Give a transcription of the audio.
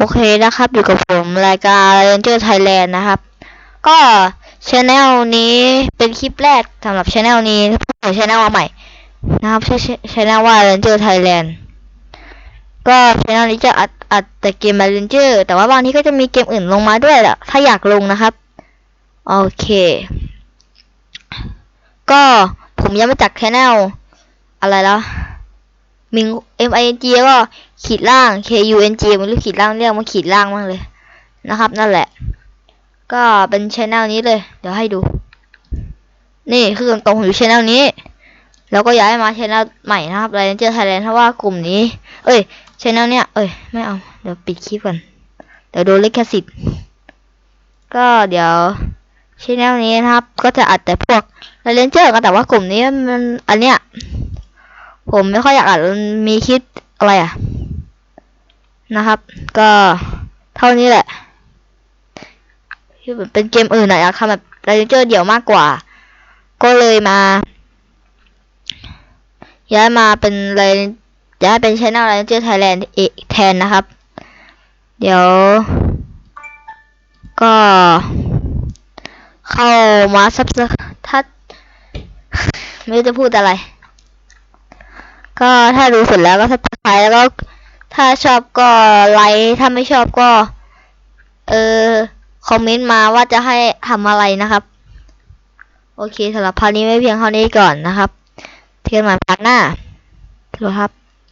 โอเคนะครับ อยู่กับผมรายการ Ranger Thailand นะครับ ก็ช anel นี้เป็นคลิปแรกสำหรับช anel นี้เปิดช anel มาใหม่นะครับชื่อช anel ว่า Ranger Thailand ก็ช anel นี้จะอัดอัดแต่เกม Ranger แต่ว่าบางทีก็จะมีเกมอื่นลงมาด้วยแหละถ้าอยากลงนะครับ โอเค ก็ผมยังไม่จัดช anel อะไรแล้ว มิง M I N G ก็ขีดล่าง K U N G ไม่รู้ขีดล่างเรียกว่าขีดล่างมากเลยนะครับนั่นแหละ ก็เป็นช anel นี้เลย เดี๋ยวให้ดู นี่คือตรงอยู่ช anel นี้ แล้วก็ย้ายมาช anel ใหม่นะครับ Ranger Thailand เพราะว่ากลุ่มนี้ เอ้ยช anel เนี้ย เอ้ยไม่เอา เดี๋ยวปิดคลิปก่อน เดี๋ยวโดนลิขสิทธิ์ก็เดี๋ยวช anel นี้นะครับ ก็จะอัดแต่พวก Ranger กันแต่ว่ากลุ่มนี้มันอันเนี้ย ผมไม่ค่อยอยากอัดมันมีคิดอะไรอะ นะครับ ก็เท่านี้แหละที่เป็นเกมอื่นอะอยากทำแบบไรเจอร์เดี่ยวมากกว่า ก็เลยมาย้ายมาเป็นไรย้ายเป็นช anel ไรเจอร์ไทยแลนด์เอแทนนะครับ เดี๋ยว ก็ เข้ามาซับสทัดไม่รู้จะพูดอะไร ก็ถ้าดูเสร็จแล้วก็สับสไครต์แล้วก็ถ้าชอบก็ไลค์ถ้าไม่ชอบก็ เออคอมเมนต์มาว่าจะให้ทำอะไรนะครับ โอเคสำหรับพาร์ทนี้ไม่เพียงเท่านี้ก่อนนะครับเที่ยนใหม่พาร์ทหน้าสวัสดีครับ